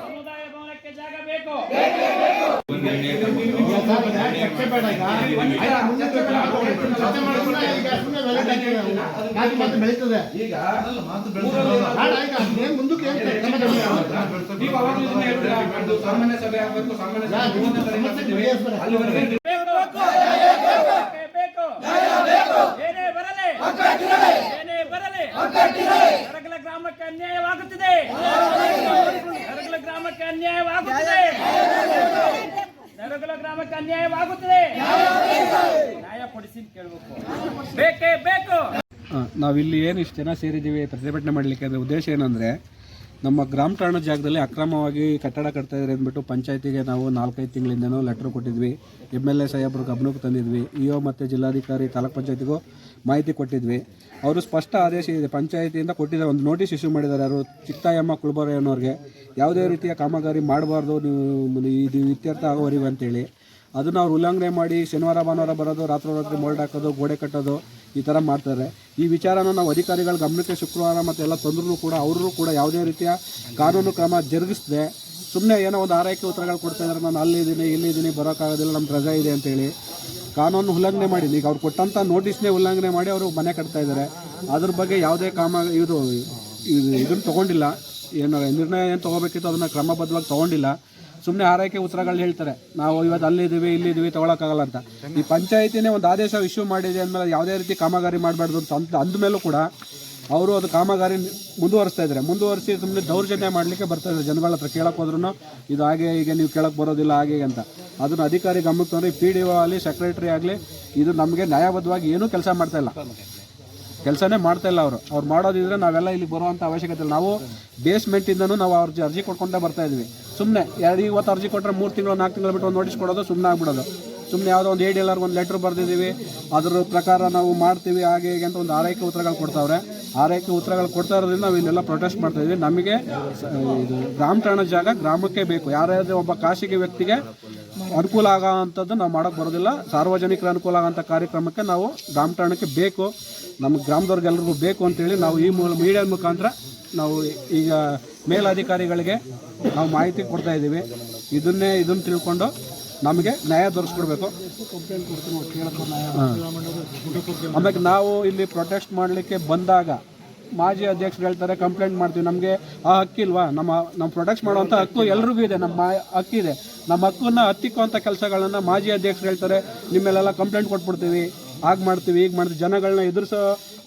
ಸಮುದಾಯ ಭವನಕ್ಕೆ ಜಾಗ ಬೇಕು ಈಗ ಬೆಳೀತದೆ ಮುಂದಕ್ಕೆ ಸಾಮಾನ್ಯ ಸಭೆ ಆಗ್ಬೇಕು ಸಾಮಾನ್ಯ ಸಭೆ ಯಾಕೆ? ಮೂವತ್ತನೇ ತಾರೀಕು ಮಾಡ್ತಿದ್ದೀವಿ. ಅಲ್ಲಿವರೆಗೆ ಬೇಕು ಬೇಕು ಏನೇ ಬರಲಿ ಏನೇ ಬರಲಿ ನರಗಲ ಗ್ರಾಮಕ್ಕೆ ಅನ್ಯಾಯವಾಗುತ್ತಿದೆ. ನರಗಲ ಗ್ರಾಮಕ್ಕೆ ಅನ್ಯಾಯವಾಗುತ್ತಿದೆ. ನರಗಲ ಗ್ರಾಮಕ್ಕೆ ಅನ್ಯಾಯವಾಗುತ್ತಿದೆ. ನ್ಯಾಯ ಕೊಡಿಸಿ ಕೇಳಬೇಕು. ಬೇಕೇ ಬೇಕು. ನಾವಿಲ್ಲಿ ಏನು ಇಷ್ಟು ಜನ ಸೇರಿದ್ದೀವಿ, ಪ್ರತಿಭಟನೆ ಮಾಡಲಿಕ್ಕೆ ಅದರ ಉದ್ದೇಶ ಏನಂದರೆ ನಮ್ಮ ಗ್ರಾಮ ಠಾಣ ಜಾಗದಲ್ಲಿ ಅಕ್ರಮವಾಗಿ ಕಟ್ಟಡ ಕಟ್ತಾ ಇದ್ದಾರೆ ಅಂದ್ಬಿಟ್ಟು ಪಂಚಾಯತಿಗೆ ನಾವು ನಾಲ್ಕೈದು ತಿಂಗಳಿಂದನೂ ಲೆಟ್ರ್ ಕೊಟ್ಟಿದ್ವಿ. ಎಂ ಎಲ್ ಎ ಸಾಹೇಬ್ರ ಗಮನಕ್ಕೆ ತಂದಿದ್ವಿ. ಇ ಒ ಮತ್ತು ಜಿಲ್ಲಾಧಿಕಾರಿ ತಾಲೂಕ್ ಪಂಚಾಯತಿಗೂ ಮಾಹಿತಿ ಕೊಟ್ಟಿದ್ವಿ. ಅವರು ಸ್ಪಷ್ಟ ಆದೇಶ ಇದೆ. ಪಂಚಾಯತಿಯಿಂದ ಕೊಟ್ಟಿದ್ದಾರೆ. ಒಂದು ನೋಟಿಸ್ ಇಶ್ಯೂ ಮಾಡಿದ್ದಾರೆ ಅವರು ಚಿಕ್ತಾಯಮ್ಮ ಅನ್ನೋರಿಗೆ. ಯಾವುದೇ ರೀತಿಯ ಕಾಮಗಾರಿ ಮಾಡಬಾರ್ದು. ನೀವು ಇದು ಇತ್ಯರ್ಥ ಆಗೋರಿವೆ ಅಂತೇಳಿ. ಅದನ್ನು ಅವ್ರು ಉಲ್ಲಂಘನೆ ಮಾಡಿ ಶನಿವಾರ ಭಾನುವಾರ ಬರೋದು, ರಾತ್ರೋರಾತ್ರಿ ಮೋಲ್ಡ್ ಹಾಕೋದು, ಗೋಡೆ ಕಟ್ಟೋದು ಈ ಥರ ಮಾಡ್ತಾರೆ. ಈ ವಿಚಾರನ ನಾವು ಅಧಿಕಾರಿಗಳ ಗಮನಕ್ಕೆ ಶುಕ್ರವಾರ ಮತ್ತು ಎಲ್ಲ ತಂದ್ರೂ ಕೂಡ ಅವರು ಕೂಡ ಯಾವುದೇ ರೀತಿಯ ಕಾನೂನು ಕ್ರಮ ಜರುಗಿಸದೆ ಸುಮ್ಮನೆ ಏನೋ ಒಂದು ಆರೈಕೆ ಉತ್ತರಗಳು ಕೊಡ್ತಾ ಇದ್ದಾರೆ ನಾನು ಅಲ್ಲಿದ್ದೀನಿ ಇಲ್ಲಿದ್ದೀನಿ ಬರೋಕ್ಕಾಗೋದಿಲ್ಲ ನಮ್ಮ ರಜಾ ಇದೆ ಅಂತೇಳಿ ಕಾನೂನು ಉಲ್ಲಂಘನೆ ಮಾಡಿ, ಈಗ ಅವ್ರು ಕೊಟ್ಟಂಥ ನೋಟಿಸ್ನೇ ಉಲ್ಲಂಘನೆ ಮಾಡಿ ಅವರು ಮನೆ ಕಟ್ತಾ ಇದ್ದಾರೆ ಅದ್ರ ಬಗ್ಗೆ ಯಾವುದೇ ಕಾಮ, ಇದು ಇದನ್ನು ತೊಗೊಂಡಿಲ್ಲ. ಏನು ನಿರ್ಣಯ ಏನು ತೊಗೋಬೇಕಿತ್ತು, ಅದನ್ನು ಕ್ರಮಬದ್ಧವಾಗಿ ತೊಗೊಂಡಿಲ್ಲ. ಸುಮ್ಮನೆ ಆರೈಕೆ ಉತ್ತರಗಳು ಹೇಳ್ತಾರೆ. ನಾವು ಇವತ್ತು ಅಲ್ಲಿದ್ದೀವಿ ಇಲ್ಲಿದ್ದೀವಿ ತೊಗೊಳಕ್ಕಾಗಲ್ಲ ಅಂತ. ಈ ಪಂಚಾಯತಿನೇ ಒಂದು ಆದೇಶ ಇಶ್ಯೂ ಮಾಡಿದೆ ಅಂದಮೇಲೆ ಯಾವುದೇ ರೀತಿ ಕಾಮಗಾರಿ ಮಾಡಬಾರ್ದು ಅಂತ ಅಂದ ಅಂದಮೇಲೂ ಕೂಡ ಅವರು ಅದು ಕಾಮಗಾರಿ ಮುಂದುವರಿಸ್ತಾ ಇದ್ದಾರೆ. ಮುಂದುವರಿಸಿ ಸುಮ್ಮನೆ ದೌರ್ಜನ್ಯ ಮಾಡಲಿಕ್ಕೆ ಬರ್ತಾ ಇದ್ದಾರೆ. ಜನಗಳ ಹತ್ರ ಕೇಳಕ್ಕೆ ಹೋದ್ರೂ ಇದು ಹಾಗೆ, ಹೀಗೆ, ನೀವು ಕೇಳಕ್ಕೆ ಬರೋದಿಲ್ಲ, ಹಾಗೆ, ಹೀಗೆ ಅಂತ. ಅದನ್ನು ಅಧಿಕಾರಿ ಗಮನಕ್ಕೆ ತಂದರೆ ಪಿ ಡಿ ಒ ಆಗಲಿ ಸೆಕ್ರೆಟರಿ ಆಗಲಿ, ಇದು ನಮಗೆ ನ್ಯಾಯಬದ್ಧವಾಗಿ ಏನೂ ಕೆಲಸ ಮಾಡ್ತಾ ಇಲ್ಲ. ಕೆಲಸನೇ ಮಾಡ್ತಾ ಇಲ್ಲ ಅವರು. ಅವ್ರು ಮಾಡೋದಿದ್ರೆ ನಾವೆಲ್ಲ ಇಲ್ಲಿ ಬರುವಂಥ ಅವಶ್ಯಕತೆ ಇಲ್ಲ. ನಾವು ಬೇಸ್ಮೆಂಟಿಂದನೂ ನಾವು ಅವ್ರ ಅರ್ಜಿ ಕೊಟ್ಕೊಂಡೇ ಬರ್ತಾ ಇದ್ವಿ. ಸುಮ್ಮನೆ ಎರಡು ಇವತ್ತು ಅರ್ಜಿ ಕೊಟ್ಟರೆ ಮೂರು ತಿಂಗಳು, ನಾಲ್ಕು ತಿಂಗಳು ಬಿಟ್ಟು ನೋಟಿಸ್ ಕೊಡೋದು ಸುಮ್ಮನೆ ಆಗ್ಬಿಡೋದು. ಸುಮ್ಮನೆ ಯಾವುದೋ ಒಂದು ಏಡಿ ಎಲ್ಲರಿಗೂ ಒಂದು ಲೆಟ್ರ್ ಬರೆದಿದ್ದೀವಿ. ಅದ್ರ ಪ್ರಕಾರ ನಾವು ಮಾಡ್ತೀವಿ, ಹಾಗೆ ಹೀಗೆ ಅಂತ ಒಂದು ಆರೈಕೆ ಉತ್ತರಗಳು ಕೊಡ್ತಾವ್ರೆ. ಆರೈಕೆ ಉತ್ತರಗಳು ಕೊಡ್ತಾ ಇರೋದ್ರಿಂದ ನಾವು ಇಲ್ಲೆಲ್ಲ ಪ್ರೊಟೆಸ್ಟ್ ಮಾಡ್ತಾ ಇದ್ವಿ ನಮಗೆ ಇದು, ಗ್ರಾಮ ಠಾಣ ಜಾಗ ಗ್ರಾಮಕ್ಕೆ ಬೇಕು. ಯಾರ್ಯಾರು ಒಬ್ಬ ಖಾಸಗಿ ವ್ಯಕ್ತಿಗೆ ಅನುಕೂಲ ಆಗೋವಂಥದ್ದು ನಾವು ಮಾಡೋಕ್ಕೆ ಬರೋದಿಲ್ಲ. ಸಾರ್ವಜನಿಕರ ಅನುಕೂಲ ಆಗೋಂಥ ಕಾರ್ಯಕ್ರಮಕ್ಕೆ ನಾವು ಗ್ರಾಮಠಾಣಕ್ಕೆ ಬೇಕು. ನಮ್ಮ ಗ್ರಾಮದವ್ರಿಗೆಲ್ಲರಿಗೂ ಬೇಕು ಅಂತೇಳಿ ನಾವು ಈ ಮೂಲ ಮೀಡಿಯಾ ಮುಖಾಂತರ ನಾವು ಈಗ ಮೇಲಧಿಕಾರಿಗಳಿಗೆ ನಾವು ಮಾಹಿತಿ ಕೊಡ್ತಾ ಇದ್ದೀವಿ. ಇದನ್ನೇ ಇದನ್ನು ತಿಳ್ಕೊಂಡು ನಮಗೆ ನ್ಯಾಯ ದೊರಕಿಸ್ಕೊಡ್ಬೇಕು ಆಮೇಲೆ ನಾವು ಇಲ್ಲಿ ಪ್ರೊಟೆಸ್ಟ್ ಮಾಡಲಿಕ್ಕೆ ಬಂದಾಗ ಮಾಜಿ ಅಧ್ಯಕ್ಷರು ಹೇಳ್ತಾರೆ ಕಂಪ್ಲೇಂಟ್ ಮಾಡ್ತೀವಿ. ನಮಗೆ ಆ ಹಕ್ಕಿಲ್ವಾ ನಮ್ಮ ನಮ್ಮ ಪ್ರೊಡಕ್ಟ್ಸ್ ಮಾಡುವಂಥ ಹಕ್ಕು ಎಲ್ರಿಗೂ ಇದೆ. ನಮ್ಮ ಹಕ್ಕಿದೆ ನಮ್ಮ ಹಕ್ಕನ್ನು ಹತ್ತಿಕ್ಕುವಂಥ ಕೆಲಸಗಳನ್ನು ಮಾಜಿ ಅಧ್ಯಕ್ಷರು ಹೇಳ್ತಾರೆ. ನಿಮ್ಮೆಲ್ಲೆಲ್ಲ ಕಂಪ್ಲೇಂಟ್ ಕೊಟ್ಬಿಡ್ತೀವಿ. ಹಾಗೆ ಮಾಡ್ತೀವಿ ಈಗ ಮಾಡ್ತೀವಿ. ಜನಗಳನ್ನ ಎದುರಿಸೋ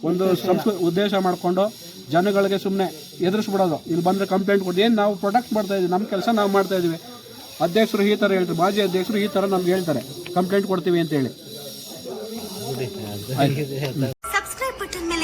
ಒಂದು ಸಂಸ್ಕೃ ಉದ್ದೇಶ ಮಾಡಿಕೊಂಡು ಜನಗಳಿಗೆ ಸುಮ್ಮನೆ ಎದುರಿಸ್ಬಿಡೋದು. ಇಲ್ಲಿ ಬಂದರೆ ಕಂಪ್ಲೇಂಟ್ ಕೊಡ್ತೀವಿ. ಏನು ನಾವು ಪ್ರೊಡಕ್ಟ್ ಮಾಡ್ತಾ ಇದ್ದೀವಿ ನಮ್ಮ ಕೆಲಸ ನಾವು ಮಾಡ್ತಾ ಇದ್ದೀವಿ ಅಧ್ಯಕ್ಷರು ಈ ಥರ ಹೇಳ್ತಾರೆ. ಮಾಜಿ ಅಧ್ಯಕ್ಷರು ಈ ಥರ ನಮ್ಗೆ ಹೇಳ್ತಾರೆ. ಕಂಪ್ಲೇಂಟ್ ಕೊಡ್ತೀವಿ ಅಂತೇಳಿ.